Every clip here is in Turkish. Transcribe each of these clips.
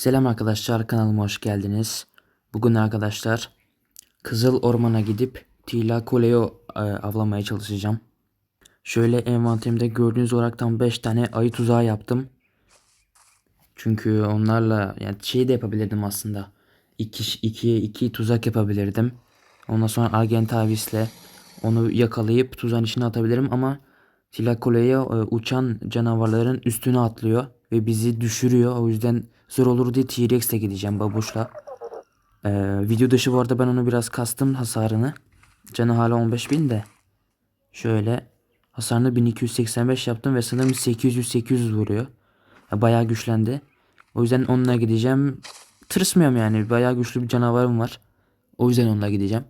Selam arkadaşlar kanalıma hoş geldiniz. Bugün arkadaşlar Kızıl Orman'a gidip Tila Koleo e, avlamaya çalışacağım. Şöyle envanterimde gördüğünüz olaraktan 5 tane ayı tuzağı yaptım. Çünkü onlarla yani şey de yapabilirdim aslında. 2 2 2 tuzak yapabilirdim. Ondan sonra Argentavis'le onu yakalayıp tuzağın içine atabilirim ama Tila Koleo e, uçan canavarların üstüne atlıyor ve bizi düşürüyor. O yüzden zor olur diye T-Rex'le gideceğim babuşla. Ee, video dışı bu arada ben onu biraz kastım hasarını. Canı hala 15.000 de. Şöyle hasarını 1285 yaptım ve sanırım 800-800 vuruyor. Ya, bayağı güçlendi. O yüzden onunla gideceğim. Tırsmıyorum yani. Bayağı güçlü bir canavarım var. O yüzden onunla gideceğim.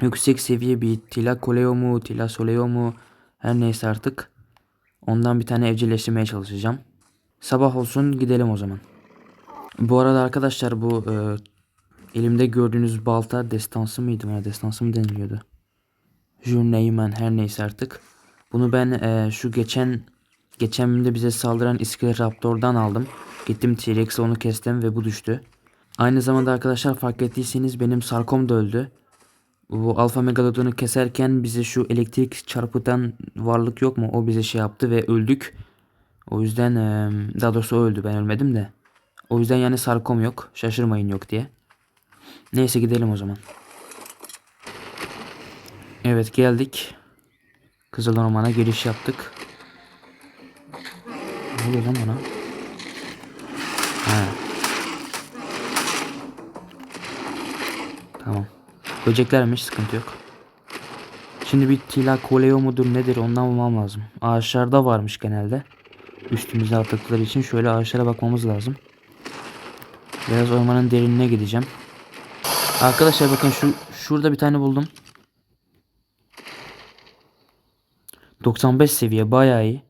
Yüksek seviye bir Tila Koleo mu, Tila Soleo mu her neyse artık. Ondan bir tane evcilleştirmeye çalışacağım. Sabah olsun gidelim o zaman. Bu arada arkadaşlar bu e, elimde gördüğünüz balta destansı mıydı bana destansı mı deniliyordu? Journeyman her neyse artık. Bunu ben e, şu geçen geçen bölümde bize saldıran raptordan aldım. Gittim T-Rex'e onu kestim ve bu düştü. Aynı zamanda arkadaşlar fark ettiyseniz benim sarkom da öldü. Bu alfa megalodonu keserken bize şu elektrik çarpıtan varlık yok mu? O bize şey yaptı ve öldük. O yüzden daha doğrusu o öldü ben ölmedim de. O yüzden yani sarkom yok. Şaşırmayın yok diye. Neyse gidelim o zaman. Evet geldik. Kızıl Orman'a giriş yaptık. Ne oluyor lan bana? Ha. Tamam. Böceklermiş sıkıntı yok. Şimdi bir tila koleo mudur nedir ondan bulmam lazım. Ağaçlarda varmış genelde. Üstümüze attıkları için şöyle ağaçlara bakmamız lazım. Biraz ormanın derinine gideceğim. Arkadaşlar bakın şu şurada bir tane buldum. 95 seviye bayağı iyi.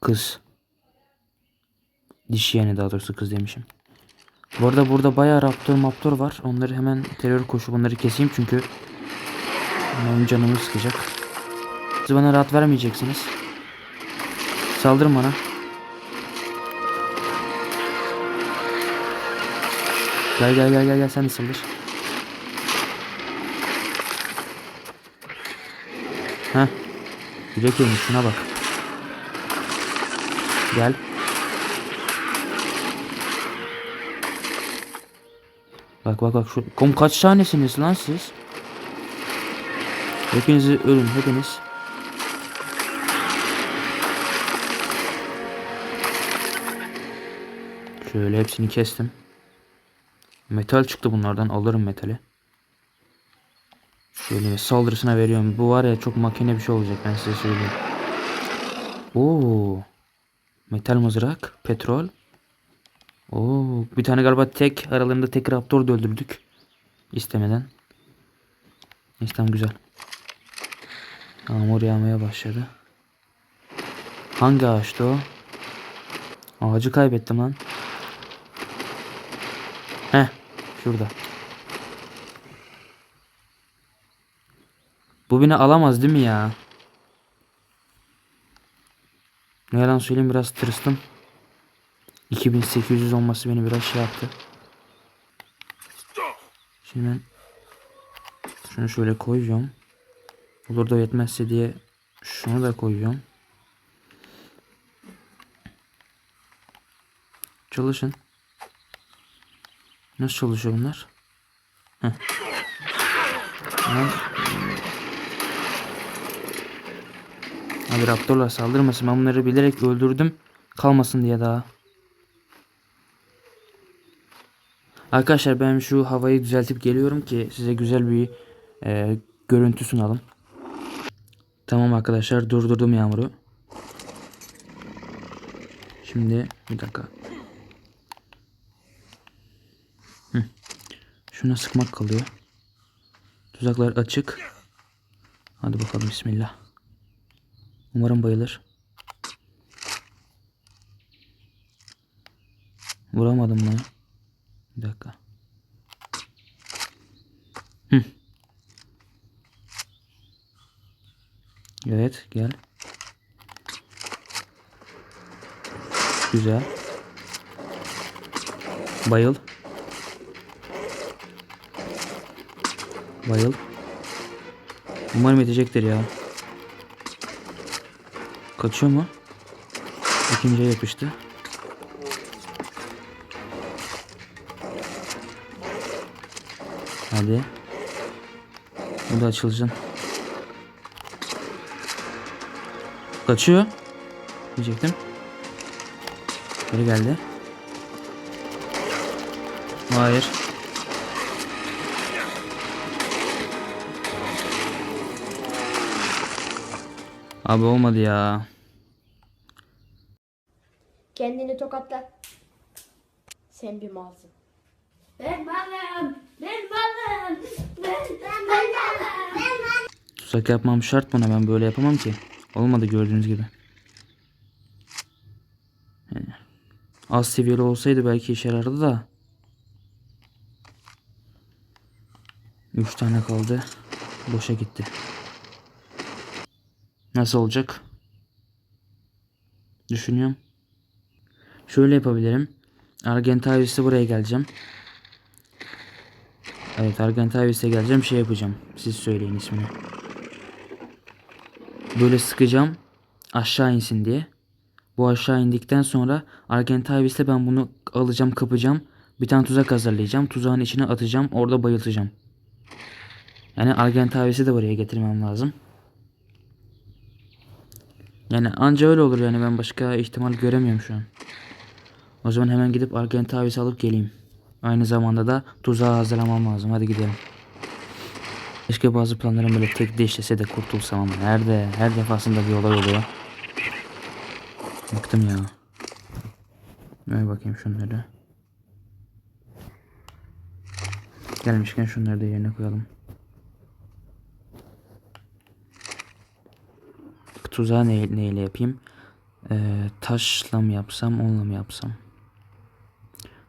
Kız. Dişi yani daha doğrusu kız demişim. Bu arada burada bayağı raptor maptor var. Onları hemen terör koşu bunları keseyim çünkü benim canımı sıkacak. Siz bana rahat vermeyeceksiniz. Saldırın bana. Gel gel gel gel gel sen de saldır. Heh. Yürek yemiş şuna bak. Gel. Bak bak bak şu kom kaç tanesiniz lan siz? Hepinizi ölün hepiniz. Şöyle hepsini kestim. Metal çıktı bunlardan alırım metali. Şöyle saldırısına veriyorum. Bu var ya çok makine bir şey olacak ben size söyleyeyim. Oo. Metal mızrak, petrol. Oo, bir tane galiba tek aralarında tek raptor da öldürdük. İstemeden. Tamam güzel. Yağmur yağmaya başladı. Hangi ağaçtı o? Ağacı kaybettim lan. Heh, şurada. Bu beni alamaz değil mi ya? Ne yalan söyleyeyim biraz tırstım. 2800 olması beni biraz şey yaptı. Şimdi ben şunu şöyle koyacağım. Olur da yetmezse diye şunu da koyuyorum. Çalışın. Nasıl çalışıyor bunlar? Heh. Abi raptorlar saldırmasın. Ben bunları bilerek öldürdüm. Kalmasın diye daha. Arkadaşlar ben şu havayı düzeltip geliyorum ki size güzel bir e, görüntü sunalım. Tamam arkadaşlar durdurdum yağmuru. Şimdi bir dakika. Şuna sıkmak kalıyor. Tuzaklar açık. Hadi bakalım bismillah. Umarım bayılır. Vuramadım bunu. Bir dakika. Hı. Evet gel. Güzel. Bayıl. Bayıl. Umarım yetecektir ya. Kaçıyor mu? İkinciye yapıştı. Hadi. Bu da açılacak. Kaçıyor. Diyecektim. Geri geldi. Hayır. Abi olmadı ya. Kendini tokatla. Sen bir malsın. Ben balım. Ben balım. Ben, ben balım. Ben balım. Tuzak yapmam şart bana ben böyle yapamam ki. Olmadı gördüğünüz gibi. Yani az seviyeli olsaydı belki işe yarardı da. 3 tane kaldı. Boşa gitti. Nasıl olacak? Düşünüyorum. Şöyle yapabilirim. Argentavis'e buraya geleceğim. Evet Argentavis'e geleceğim şey yapacağım. Siz söyleyin ismini. Böyle sıkacağım aşağı insin diye. Bu aşağı indikten sonra Argentavis'le ben bunu alacağım kapacağım. Bir tane tuzak hazırlayacağım. Tuzağın içine atacağım. Orada bayıltacağım. Yani Argentavis'i de buraya getirmem lazım. Yani anca öyle olur yani ben başka ihtimal göremiyorum şu an. O zaman hemen gidip Argentavis'i alıp geleyim. Aynı zamanda da tuzağı hazırlamam lazım. Hadi gidelim. Keşke bazı planlarım böyle tek de işlese de kurtulsam ama nerede? Her defasında bir olay oluyor. Bıktım ya. Ver bakayım şunları. Gelmişken şunları da yerine koyalım. Tuzağı ne, neyle yapayım? Ee, taşla mı yapsam, onunla mı yapsam?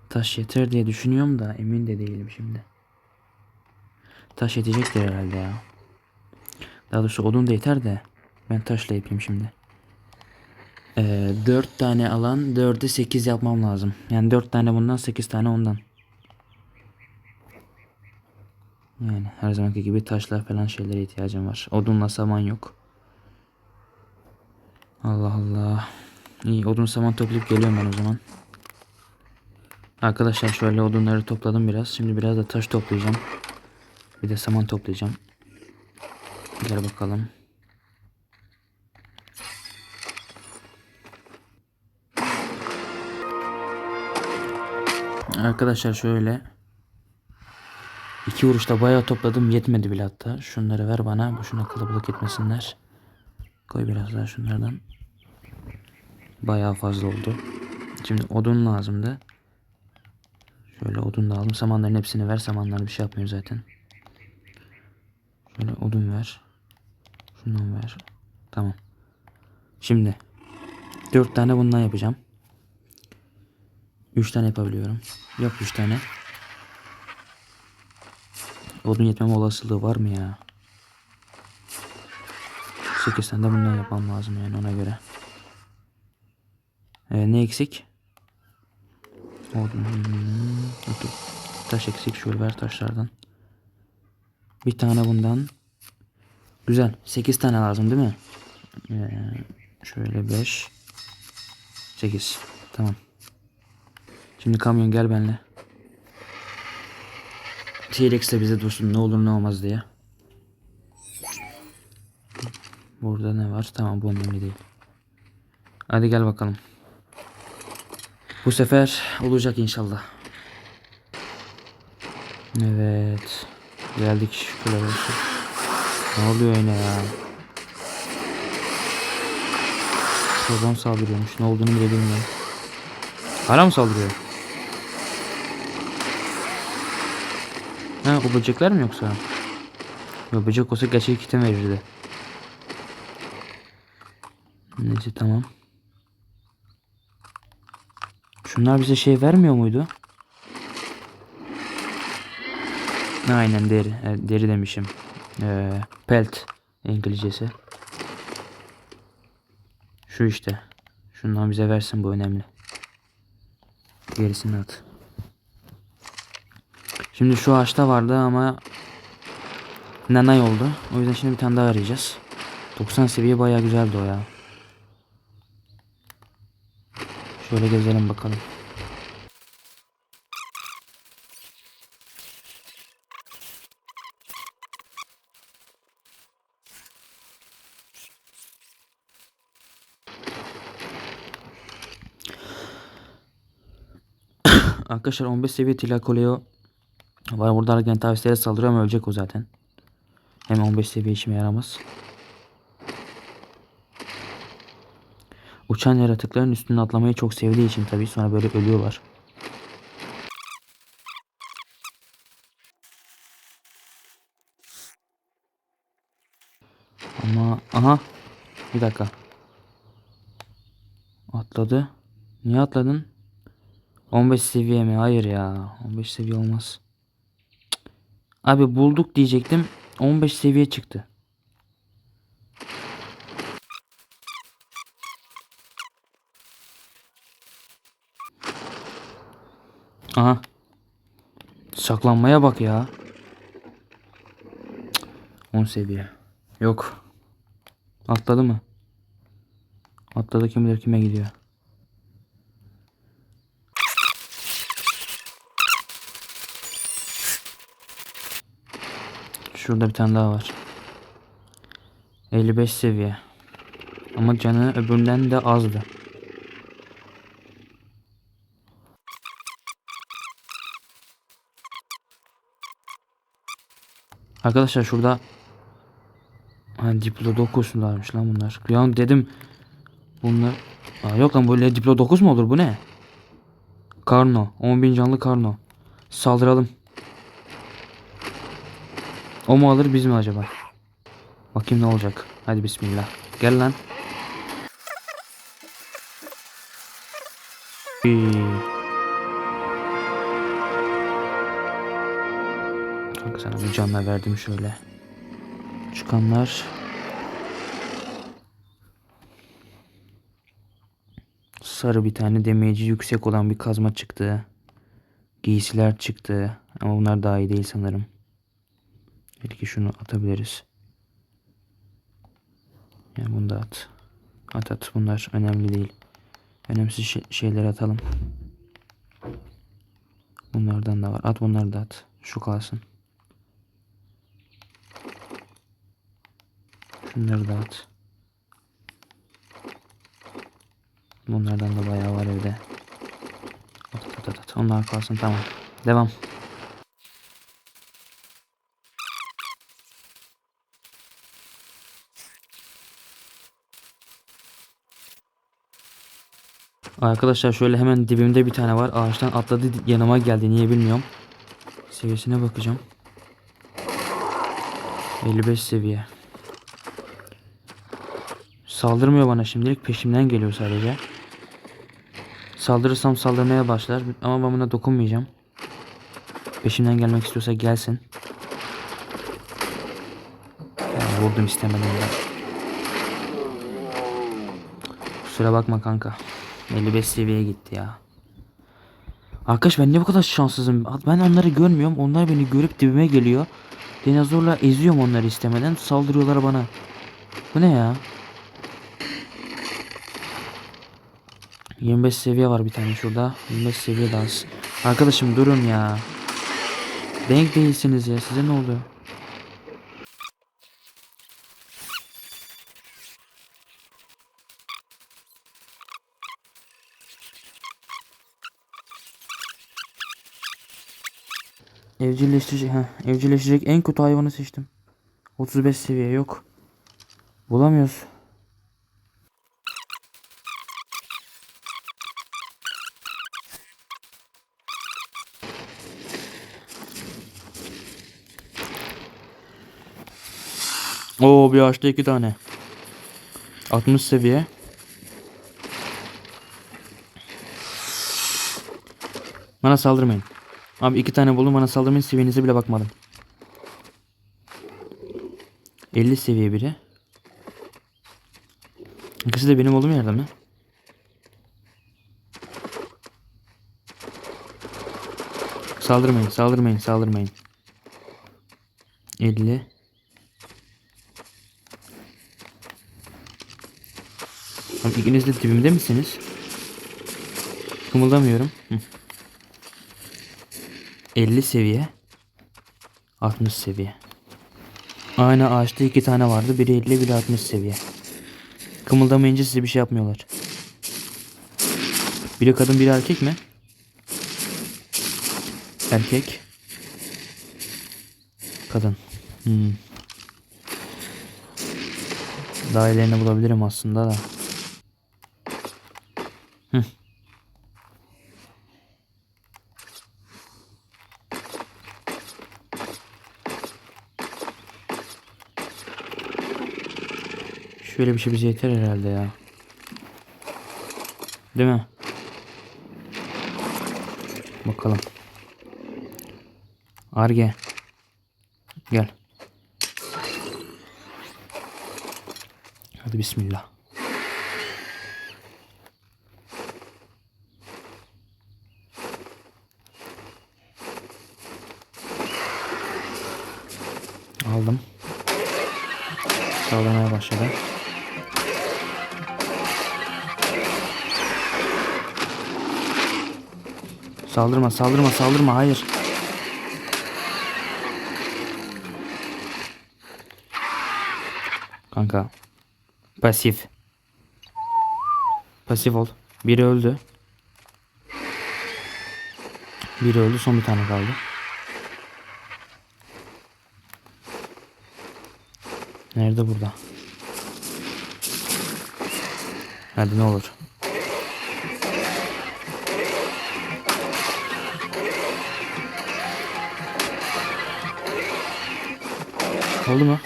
Taş yeter diye düşünüyorum da emin de değilim şimdi. Taş yetecektir herhalde ya. Daha doğrusu odun da yeter de ben taşla yapayım şimdi. Ee, 4 tane alan 4'e 8 yapmam lazım. Yani 4 tane bundan 8 tane ondan. Yani her zamanki gibi taşlar falan şeylere ihtiyacım var. Odunla saman yok. Allah Allah. İyi odun saman toplayıp geliyorum ben o zaman. Arkadaşlar şöyle odunları topladım biraz. Şimdi biraz da taş toplayacağım. Bir de saman toplayacağım. Gel bakalım. Arkadaşlar şöyle. iki vuruşta bayağı topladım. Yetmedi bile hatta. Şunları ver bana. Boşuna kalabalık etmesinler. Koy biraz daha şunlardan. Bayağı fazla oldu. Şimdi odun lazımdı. Şöyle odun da aldım. Samanların hepsini ver. Samanlar bir şey yapmıyor zaten. Şöyle odun ver. Şundan ver. Tamam. Şimdi. Dört tane bundan yapacağım. Üç tane yapabiliyorum. Yok üç tane. Odun yetmeme olasılığı var mı ya? Sekiz tane de bundan yapmam lazım yani ona göre. Ee, ne eksik? Okey. Taş eksik. Şöyle ver taşlardan. Bir tane bundan. Güzel. 8 tane lazım değil mi? Ee, şöyle 5 8 Tamam. Şimdi kamyon gel benimle. T-Rex de bize dursun ne olur ne olmaz diye. Burada ne var? Tamam bu önemli değil. Hadi gel bakalım. Bu sefer olacak inşallah. Evet. Geldik şükürler olsun. Ne oluyor yine ya? Şuradan saldırıyormuş. Ne olduğunu bile bilmiyorum. Hala mı saldırıyor? Ha o böcekler mi yoksa? Ya böcek olsa gerçek item verirdi. Neyse tamam. Şunlar bize şey vermiyor muydu? Aynen deri. e, Deri demişim. Ee, pelt İngilizcesi. Şu işte. Şundan bize versin bu önemli. Gerisini at. Şimdi şu ağaçta vardı ama nanay oldu. O yüzden şimdi bir tane daha arayacağız. 90 seviye bayağı güzeldi o ya. Şöyle gezelim bakalım. Arkadaşlar 15 seviye Tilakoleo var. Burada Argent tavsiyelere saldırıyor ama ölecek o zaten. Hem 15 seviye işime yaramaz. Uçan yaratıkların üstüne atlamayı çok sevdiği için tabii sonra böyle ölüyorlar. Ama aha bir dakika. Atladı. Niye atladın? 15 seviye mi? Hayır ya. 15 seviye olmaz. Abi bulduk diyecektim. 15 seviye çıktı. Aha. Saklanmaya bak ya. Cık. 10 seviye. Yok. Atladı mı? Atladı kim bilir kime gidiyor. Şurada bir tane daha var. 55 seviye. Ama canı öbüründen de azdı. Arkadaşlar şurada ha, Diplodocus varmış lan bunlar. Ya dedim bunlar Aa, yok lan böyle Diplodocus mu olur bu ne? Karno 10.000 canlı Karno. Saldıralım. O mu alır biz mi acaba? Bakayım ne olacak. Hadi bismillah. Gel lan. İyi. Canla verdim şöyle. Çıkanlar. Sarı bir tane demeci yüksek olan bir kazma çıktı. Giysiler çıktı. Ama bunlar daha iyi değil sanırım. Belki şunu atabiliriz. Yani bunu da at. At at bunlar önemli değil. Önemsiz şey- şeyleri atalım. Bunlardan da var. At bunları da at. Şu kalsın. Şunları. Bunlardan da bayağı var evde. At at at at. Onlar kalsın tamam. Devam. Arkadaşlar şöyle hemen dibimde bir tane var. Ağaçtan atladı yanıma geldi. Niye bilmiyorum. Seviyesine bakacağım. 55 seviye. Saldırmıyor bana şimdilik. Peşimden geliyor sadece. Saldırırsam saldırmaya başlar. Ama ben buna dokunmayacağım. Peşimden gelmek istiyorsa gelsin. Ya, vurdum istemedim ya. Kusura bakma kanka. 55 seviyeye gitti ya. Arkadaş ben ne bu kadar şanssızım. Ben onları görmüyorum. Onlar beni görüp dibime geliyor. Dinozorla eziyorum onları istemeden. Saldırıyorlar bana. Bu ne ya? 25 seviye var bir tane şurada. 25 seviye az. Arkadaşım durun ya. Denk değilsiniz ya. Size ne oldu? Evcilleştirecek, ha, evcilleştirecek en kötü hayvanı seçtim. 35 seviye yok. Bulamıyoruz. Oo bir ağaçta iki tane. 60 seviye. Bana saldırmayın. Abi iki tane buldum bana saldırmayın seviyenize bile bakmadım. 50 seviye biri. İkisi de benim olduğum yerde mi? Saldırmayın, saldırmayın, saldırmayın. 50. Abi ikiniz de dibimde misiniz? Kımıldamıyorum. Hı. 50 seviye. 60 seviye. Aynı ağaçta iki tane vardı. Biri 50 biri 60 seviye. Kımıldamayınca size bir şey yapmıyorlar. Biri kadın biri erkek mi? Erkek. Kadın. Hmm. Daha ilerini bulabilirim aslında da. Şöyle bir şey bize yeter herhalde ya. Değil mi? Bakalım. Arge. Gel. Hadi bismillah. Aldım. Sağlamaya başladı. Saldırma, saldırma, saldırma. Hayır. Kanka. Pasif. Pasif ol. Biri öldü. Biri öldü. Son bir tane kaldı. Nerede burada? Hadi ne olur. Oldu mu?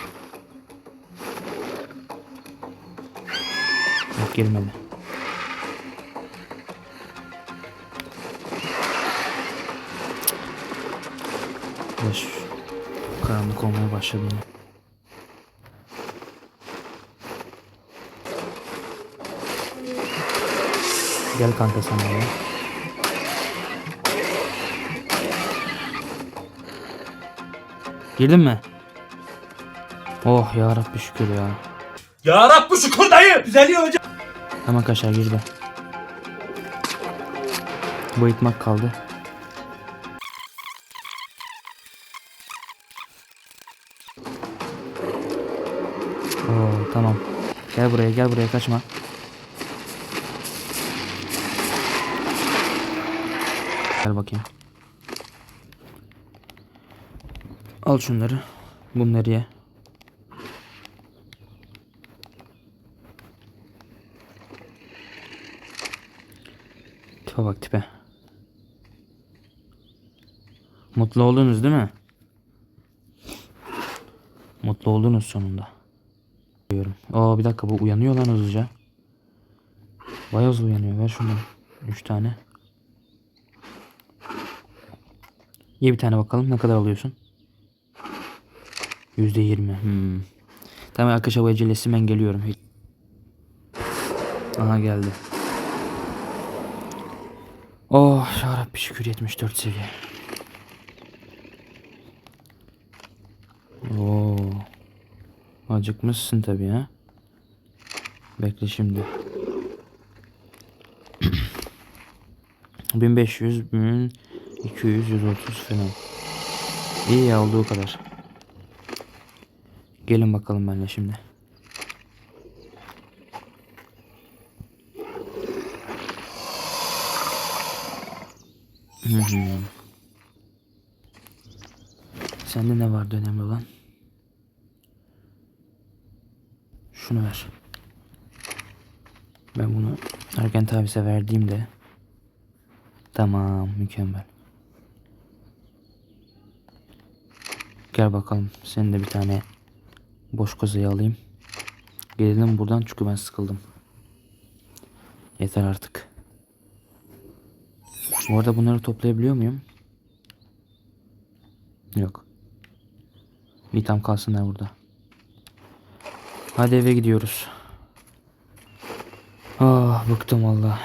Yok girmedi. Boş. Karanlık olmaya başladı yine. Gel kanka sen ya. Girdin mi? Oh ya Rabbi şükür ya. Ya Rabbi şükür dayı. Düzeliyor hocam. Hemen kaşar girdi. Bu itmak kaldı. Oo tamam. Gel buraya gel buraya kaçma. Gel bakayım. Al şunları. Bunları ye. Tipe bak tipe. Mutlu oldunuz değil mi? Mutlu oldunuz sonunda. Diyorum. Aa bir dakika bu uyanıyor lan hızlıca. Bayağı hızlı uyanıyor. Ver şundan. 3 tane. Ye bir tane bakalım ne kadar alıyorsun? Yüzde yirmi. Hmm. Tamam arkadaşlar bu acelesi ben geliyorum. Aha geldi. Oh yarabbi şükür 74 seviye. Oo. Acıkmışsın tabii ha. Bekle şimdi. 1500, 1200, 130 falan. İyi ya olduğu kadar. Gelin bakalım benimle şimdi. Sende ne vardı önemli olan? Şunu ver. Ben bunu Erken Tavis'e verdiğimde Tamam mükemmel. Gel bakalım senin de bir tane boş kozayı alayım. Gelelim buradan çünkü ben sıkıldım. Yeter artık. Bu arada bunları toplayabiliyor muyum? Yok. İyi tam kalsınlar burada. Hadi eve gidiyoruz. Ah bıktım valla.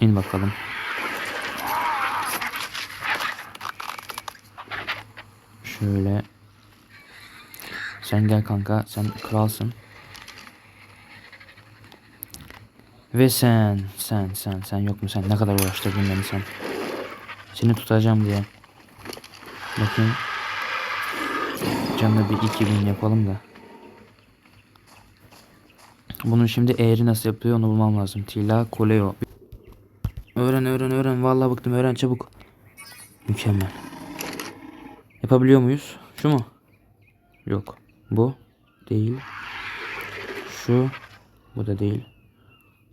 İn bakalım. Şöyle. Sen gel kanka. Sen kralsın. Ve sen, sen, sen, sen yok mu sen? Ne kadar uğraştırdın beni sen. Seni tutacağım diye. Bakayım. Canlı bir 2000 yapalım da. Bunun şimdi eğri nasıl yapıyor onu bulmam lazım. Tila Koleo. Öğren öğren öğren. Vallahi bıktım öğren çabuk. Mükemmel. Yapabiliyor muyuz? Şu mu? Yok. Bu değil. Şu. Bu da değil.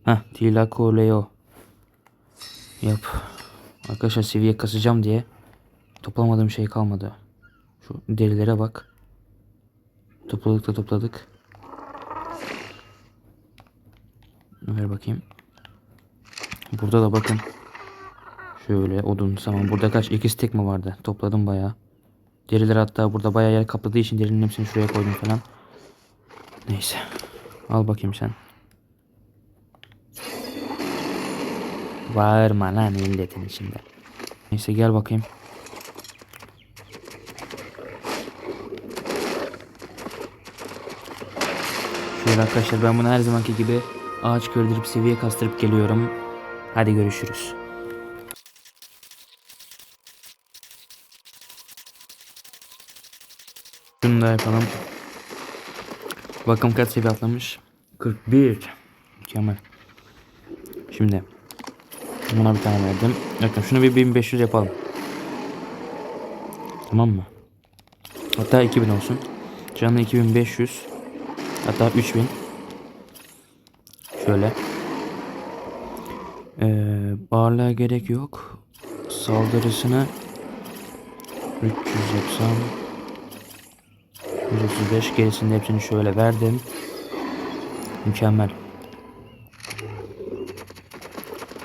Heh. Tila Koleo. Yap. Arkadaşlar seviye kasacağım diye toplamadığım şey kalmadı. Şu derilere bak. Topladık da topladık. Ver bakayım. Burada da bakın. Şöyle odun tamam. Burada kaç? İki stek mi vardı? Topladım bayağı. Deriler hatta burada bayağı yer kapladığı için derinin hepsini şuraya koydum falan. Neyse. Al bakayım sen. Bağırma lan milletin içinde. Neyse gel bakayım. Şöyle arkadaşlar ben bunu her zamanki gibi ağaç kördürüp seviye kastırıp geliyorum. Hadi görüşürüz. Şunu da yapalım. Bakın kaç seviye atlamış. 41. Mükemmel. Şimdi buna bir tane verdim. Bakın şunu bir 1500 yapalım. Tamam mı? Hatta 2000 olsun. Canlı 2500. Hatta 3000. Şöyle. Ee, ağırlığa gerek yok. Saldırısını 300 yapsam 135 gerisinde hepsini şöyle verdim. Mükemmel.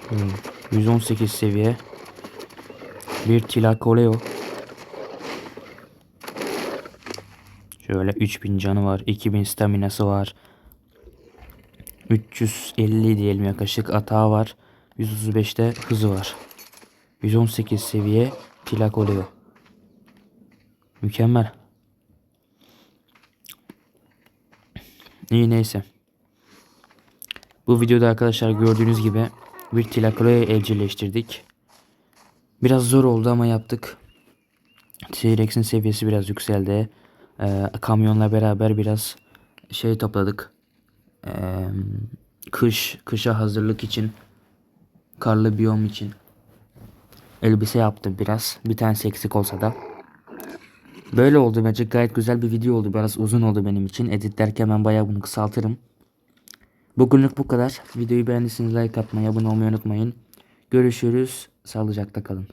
Hmm, 118 seviye. Bir Tilakoleo. Şöyle 3000 canı var. 2000 staminası var. 350 diyelim yaklaşık atağı var. 135'te hızı var. 118 seviye plak oluyor. Mükemmel. İyi neyse. Bu videoda arkadaşlar gördüğünüz gibi bir Tilakolo'yu evcilleştirdik. Biraz zor oldu ama yaptık. T-Rex'in seviyesi biraz yükseldi. Ee, kamyonla beraber biraz şey topladık. Ee, kış, kışa hazırlık için, karlı biyom için elbise yaptım biraz. Bir tanesi eksik olsa da. Böyle oldu bence gayet güzel bir video oldu. Biraz uzun oldu benim için. Editlerken ben bayağı bunu kısaltırım. Bugünlük bu kadar. Videoyu beğendiyseniz like atmayı, abone olmayı unutmayın. Görüşürüz. Sağlıcakla kalın.